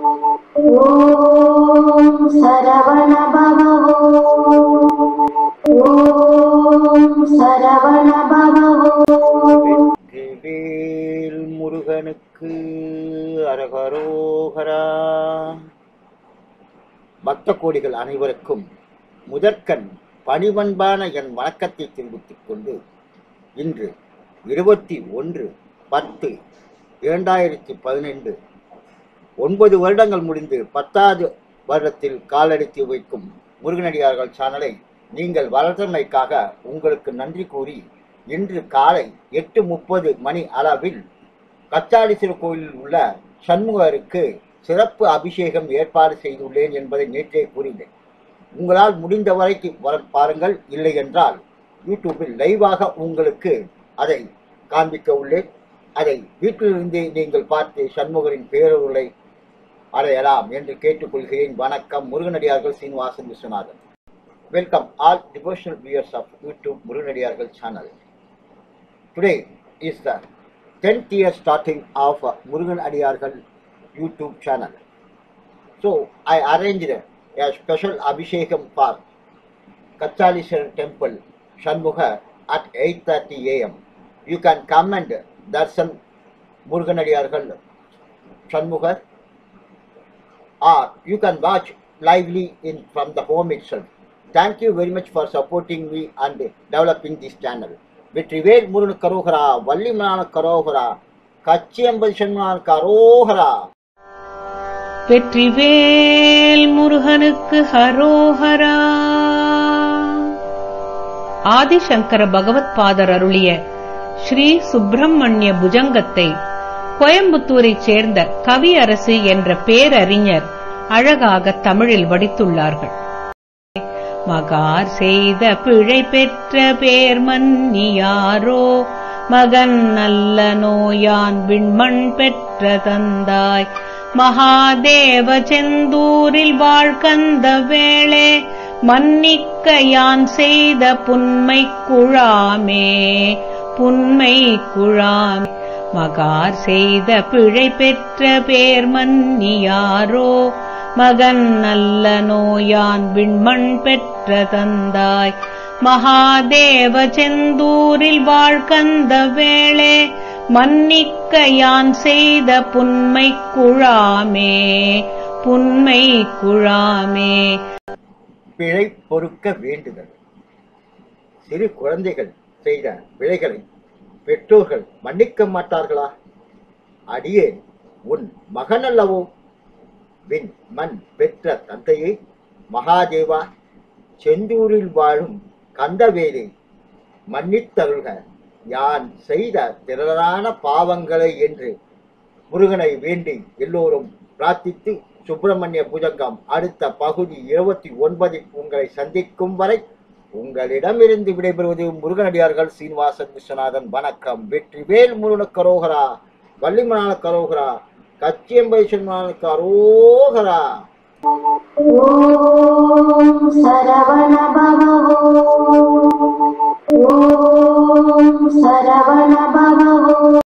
ஓம் சரவண பவோ ஓம் சரவண பவோ முருகனுக்கு அரகரோகரா. பக்த கோடிகள் அனைவருக்கும் முதற்கண் பணிவன்பான என் வணக்கத்தை தெரிவித்துக் கொண்டு இன்று இருபத்தி ஒன்று பத்து இரண்டாயிரத்தி பதினெண்டு ஒன்பது வருடங்கள் முடிந்து பத்தாவது வருடத்தில் காலடித்து வைக்கும் முருகனடியார்கள் சேனலை நீங்கள் வளர்த்தமைக்காக உங்களுக்கு நன்றி கூறி இன்று காலை எட்டு முப்பது மணி அளவில் கச்சாலீஸ்வரர் கோயிலில் உள்ள சண்முகருக்கு சிறப்பு அபிஷேகம் ஏற்பாடு செய்துள்ளேன் என்பதை நேற்றே கூறினேன். உங்களால் முடிந்த வரைக்கு வர பாருங்கள். இல்லை என்றால் யூடியூப்பில் லைவாக உங்களுக்கு அதை காண்பிக்க உள்ளேன். அதை வீட்டிலிருந்தே நீங்கள் பார்த்து சண்முகரின் பேரொருளை அடையலாம் என்று கேட்டுக்கொள்கிறேன். வணக்கம். முருகனடியார்கள் Srinivasan Viswanathan. Welcome all devotional viewers of YouTube முருகனடியார்கள் channel today is the tenth year starting of Murugan அடியார்கள் YouTube channel so I arrange a special abhishekam for Kachaliswaran temple Shanmugha at 8.30 am. You can come and darshan Muruganadiyargal Shanmugha or you can watch lively in from the home itself. Thank you very much for supporting me and developing this channel. Vetrivel Murugan கரோகரா வள்ளிமனான கரோகரா கச்சியம்பது சண்முகன் கரோகரா வெற்றிவேல் முருகனுக்கு ஹரோஹரா ஆதிசங்கர பகவத் father அருளிய ஸ்ரீ சுப்பிரமணிய புஜங்கத்தை கோயம்புத்தூரைச் சேர்ந்த கவியரசு என்ற பேரறிஞர் அழகாக தமிழில் வடித்துள்ளார்கள். மகார் செய்த பிழை பெற்ற பேர் மன்னியாரோ? மகன் நல்ல நோயான் விண்மண் பெற்ற தந்தாய். மகாதேவ செந்தூரில் வாழ்கந்த வேளே மன்னிக்க யான் செய்த புன்மை குழாமே புன்மை குழாமே. மகார் செய்த பிழை பெற்ற பேர் மன்னியாரோ? மகன் நல்ல நோயான் விண்மண் பெற்ற தந்தாய். மகாதேவ செந்தூரில் வாழ்கந்த வேளே மன்னிக்க யான் செய்த புன்மை குழாமே புன்மை குழாமே. பிழை பொறுக்க வேண்டுதல். சிறு குழந்தைகள் செய்த பிழைகளை பெற்றோர்கள் மன்னிக்க மாட்டார்களா? அடியே உன் மகன் அல்லவோ வின் மண் பெற்ற தந்தையை மகாதேவா செந்தூரில் வாழும் கந்தவேலை மன்னித்தருள்க யான் செய்த திரளான பாவங்களை என்று முருகனை வேண்டி எல்லோரும் பிரார்த்தித்து சுப்பிரமணிய புஜங்கம் அடுத்த பகுதி இருபத்தி ஒன்பதில் உங்களை சந்திக்கும் வரை உங்களிடமிருந்து விடைபெறுவது முருகனடியார்கள் சீனிவாசன் விஸ்வநாதன். வணக்கம். வெற்றிவேல் முருகன கரோகரா வள்ளிமனான கரோகரா கச்சியம்பை சொன்னான கரோகரா சரவண சரவண